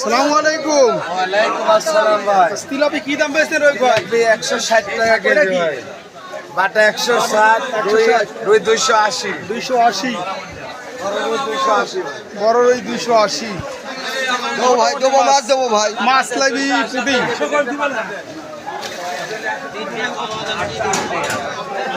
সালামু আলাইকুম ওয়ালাইকুম আসসালাম ভাই। তিলাপি কি দাম বেচছেন রোহিত ভাই? একশো ষাট টাকা কেজি ভাই। বাটা একশো ষাট রুই রুই দুইশো আশি। দুইশো আশি। রুই দুইশো আশি বড় রুই দুইশো আশি। দেবো ভাই দেবো মাছ দেবো ভাই। মাছ লাগবি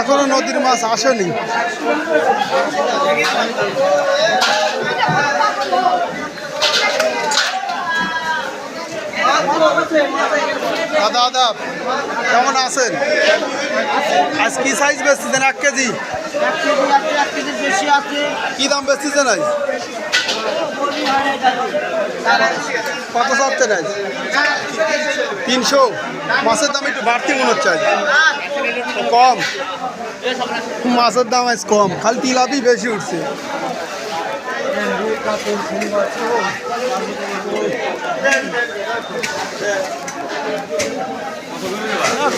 এখনও নদীর মাছ আসেনি। দাদা দাদা, কেমন আছেন? আজ কি সাইজ বেচতেছেন? এক কেজি? কি দাম বেচতেছেন আজ? কত চাচ্ছেন আজ? তিনশো। মাছের দাম একটু বাড়তি মনে হচ্ছে কম। মাছের দাম আজ কম। খালি তিলাপি বেশি উঠছে।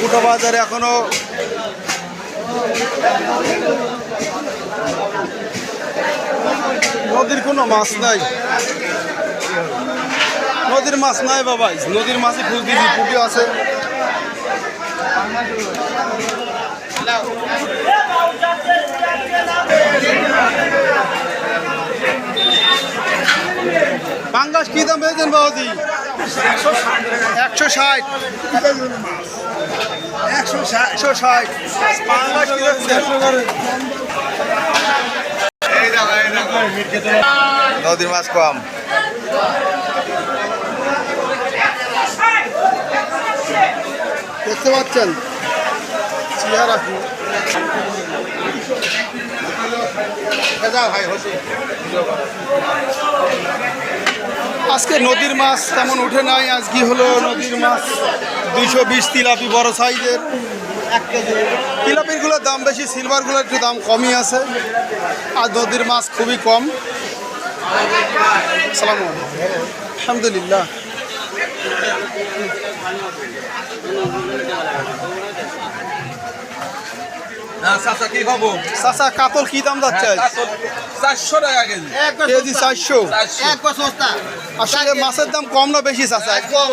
গোটা বাজারে এখনও নদীর কোনো মাছ নাই। নদীর মাছ নাই বাবা। নদীর মাছে খুঁজ দিয়েছি পুটি আছে। পাঙ্গাস কি দাম পেয়েছেন বাবাজি? একশো ষাট। একশো ষাট। একশো ষাট পাঙ্গাস কি নদীর মাছ কম। দেখতে পাচ্ছেন? আজকে নদীর মাছ তেমন উঠে নাই আজকে হলো নদীর মাছ? দুইশো বিশ তিলাপি বড় সাইজের, এক কেজি। তিলাপিরগুলোর দাম বেশি, সিলভারগুলোর একটু দাম কমই আছে। আর নদীর মাছ খুবই কম। সালাম আলহামদুলিল্লাহ। চাচা কি খাব চাচা কাতল কি দাম যাচ্ছে? চারশো টাকা কেজি। কেজি চারশো। চারশো। আসলে মাছের দাম কম না বেশি চাচা? কম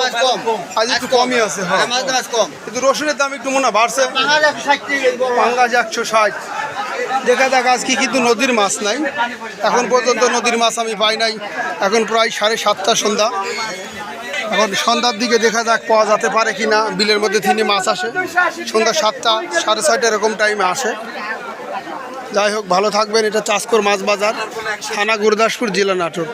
আজ একটু কমই আছে হ্যাঁ। মাছ মাছ কম। কিন্তু রসুনের দাম একটু মনে বাড়ছে। পাঙ্গাস একশো ষাট দেখা যাক আজকে কিন্তু নদীর মাছ নাই। এখন পর্যন্ত নদীর মাছ আমি পাই নাই। এখন প্রায় সাড়ে সাতটা সন্ধ্যা। এখন সন্ধ্যার দিকে দেখা যাক পাওয়া যেতে পারে কি না বিলের মধ্যে তিনি মাছ আসে। সন্ধ্যা সাতটা, সাড়ে ছয়টা এরকম টাইমে আসে। যাই হোক, ভালো থাকবেন। এটা চাষকর মাছ বাজার, থানা গুরদাসপুর, জেলা নাটোর।